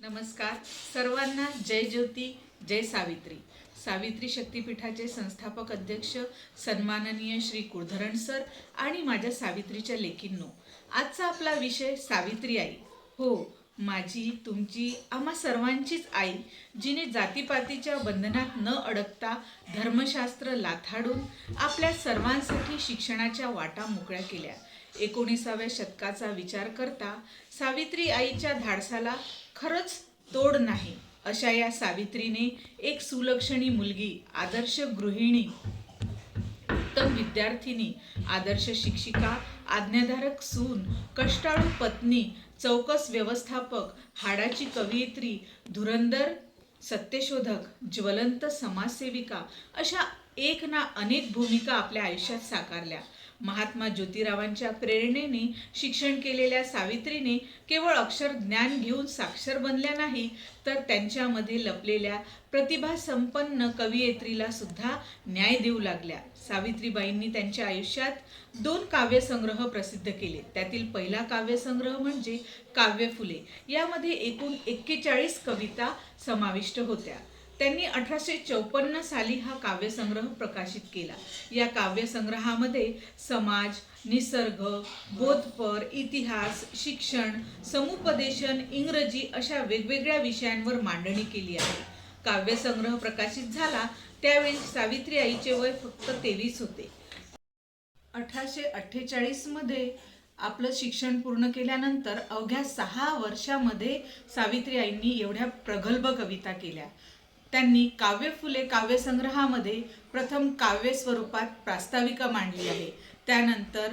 नमस्कार. सर्वांना जय ज्योती जय सावित्री. सावित्री शक्तीपीठाचे संस्थापक अध्यक्ष सन्माननीय श्री कुळधरण सर आणि माझ्या सावित्रीच्या लेकींनो आजचा आपला विषय सावित्री आई. हो माझी तुमची आम्हा सर्वांचीच आई जिने जातीपातीच्या बंधनात न अडकता धर्मशास्त्र लाथाडून आपल्या सर्वांसाठी शिक्षणाच्या वाटा मोकळ्या केल्या. एकोणीसाव्या शतकाचा विचार करता सावित्री आईच्या धाडसाला खरंच तोड नाही अशा या सावित्रीने एक सुलक्षणी मुलगी आदर्श गृहिणी उत्तम विद्यार्थिनी आदर्श शिक्षिका आज्ञाधारक सून कष्टाळू पत्नी चौकस व्यवस्थापक हाडाची कवयित्री धुरंदर सत्यशोधक ज्वलंत समाजसेविका अशा एक ना अनेक भूमिका आपल्या आयुष्यात साकारल्या. महात्मा ज्योतिरावांच्या प्रेरणेने शिक्षण केलेल्या सावित्रीने केवळ अक्षर ज्ञान घेऊन साक्षर बनल्या नाही तर त्यांच्यामध्ये लपलेल्या प्रतिभा संपन्न कवयित्रीला सुद्धा न्याय देऊ लागल्या. सावित्रीबाईंनी त्यांच्या आयुष्यात दोन काव्यसंग्रह प्रसिद्ध केले. त्यातील पहिला काव्यसंग्रह म्हणजे काव्य फुले. यामध्ये एकूण एक्केचाळीस कविता समाविष्ट होत्या. त्यांनी अठराशे चौपन्न साली हा काव्यसंग्रह प्रकाशित केला. या काव्यसंग्रहामध्ये समाज निसर्ग बोधपर इतिहास शिक्षण समुपदेशन इंग्रजी अशा वेगवेगळ्या विषयांवर मांडणी केली आहे. काव्यसंग्रह प्रकाशित झाला त्यावेळी सावित्री आईचे वय फक्त तेवीस होते. अठराशे अठ्ठेचाळीसमध्ये आपलं शिक्षण पूर्ण केल्यानंतर अवघ्या सहा वर्षामध्ये सावित्री आईंनी एवढ्या प्रगल्भ कविता केल्या. त्यांनी काव्य फुले काव्यसंग्रहामध्ये प्रथम काव्य स्वरूपात प्रास्ताविका मांडली आहे. त्यानंतर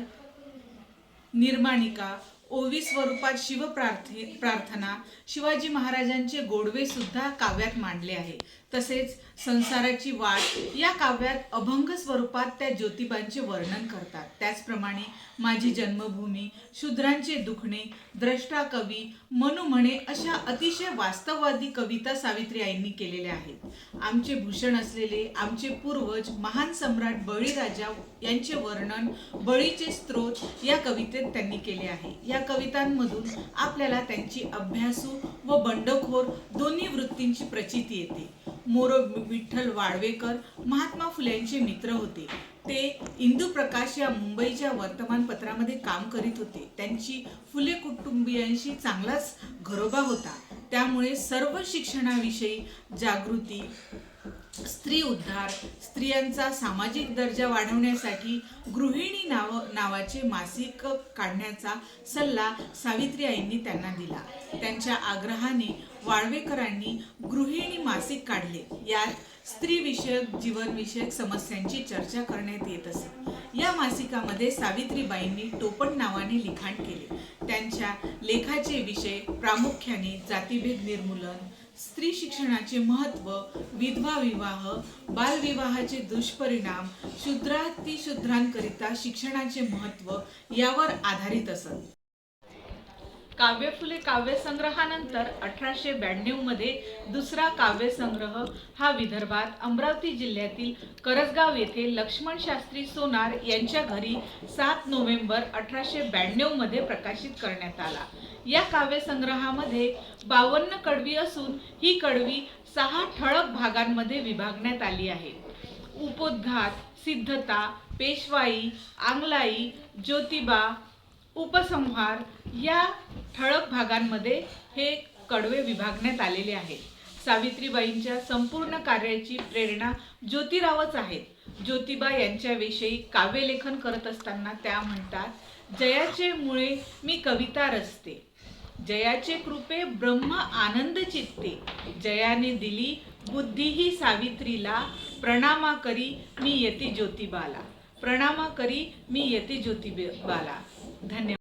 निर्माणिका ओवी स्वरूपात शिवप्रार्थे प्रार्थना शिवाजी महाराजांचे गोडवे सुद्धा काव्यात मांडले आहे. तसेच संसाराची वाट या काव्यात अभंग स्वरूपात त्या ज्योतिबांचे वर्णन करतात. त्याचप्रमाणे माझी जन्मभूमी शूद्रांचे दुखणे द्रष्टा कवी मनु म्हणे अशा अतिशय वास्तववादी कविता सावित्री आईंनी केलेल्या आहेत. आमचे भूषण असलेले आमचे पूर्वज महान सम्राट बळीराजा यांचे वर्णन बळीचे स्त्रोत या कवितेत त्यांनी केले आहे. या कवितांमधून आपल्याला त्यांची अभ्यासू व बंडखोर दोन्ही वृत्तींची प्रचिती येते. मोर विठ्ठल वाडवेकर महात्मा फुलेंचे मित्र होते. ते इंदू प्रकाश या मुंबईच्या वर्तमानपत्रामध्ये काम करीत होते. त्यांची फुले कुटुंबियांशी चांगलाच घरोबा होता. त्यामुळे सर्व शिक्षणाविषयी जागृती स्त्री उद्धार स्त्रियांचा सामाजिक दर्जा वाढवण्यासाठी गृहिणी नाव नावाचे मासिक काढण्याचा सल्ला सावित्री आईंनी त्यांना दिला. त्यांच्या आग्रहाने वाळवेकरांनी गृहिणी मासिक काढले. यात स्त्रीविषयक जीवनविषयक समस्यांची चर्चा करण्यात येत असे. या मासिकामध्ये सावित्रीबाईंनी टोपण नावाने लिखाण केले. त्यांच्या लेखाचे विषय प्रामुख्याने जातीभेद निर्मूलन स्त्री शिक्षणाचे महत्त्व विधवा विवाह बालविवाहाचे दुष्परिणाम शूद्रातिशूद्रांकरिता शिक्षणाचे महत्त्व यावर आधारित असत. काव्य फुले काव्यसंग्रहानंतर अठराशे ब्याण्णवमध्ये दुसरा काव्यसंग्रह हा विदर्भात अमरावती जिल्ह्यातील करसगाव येथे लक्ष्मण शास्त्री सोनार यांच्या घरी सात नोव्हेंबर अठराशे ब्याण्णवमध्ये प्रकाशित करण्यात आला. या काव्यसंग्रहामध्ये बावन्न कडवी असून ही कडवी सहा ठळक भागांमध्ये विभागण्यात आली आहे. उपोद्घात सिद्धता पेशवाई आंगलाई ज्योतिबा उपसंहार या ठळक भागांमध्ये हे कडवे विभागण्यात आलेले आहेत. सावित्रीबाईंच्या संपूर्ण कार्याची प्रेरणा ज्योतिरावच आहेत. ज्योतिबा यांच्याविषयी काव्यलेखन करत असताना त्या म्हणतात जयाचे मुळे मी कविता रचते. जयाचे कृपे ब्रह्म आनंद चित्ते. जयाने दिली बुद्धी ही सावित्रीला. प्रणामा करी मी येते ज्योतिबाला. प्रणामा करी मी येते ज्योतिबाला. धन्यवाद.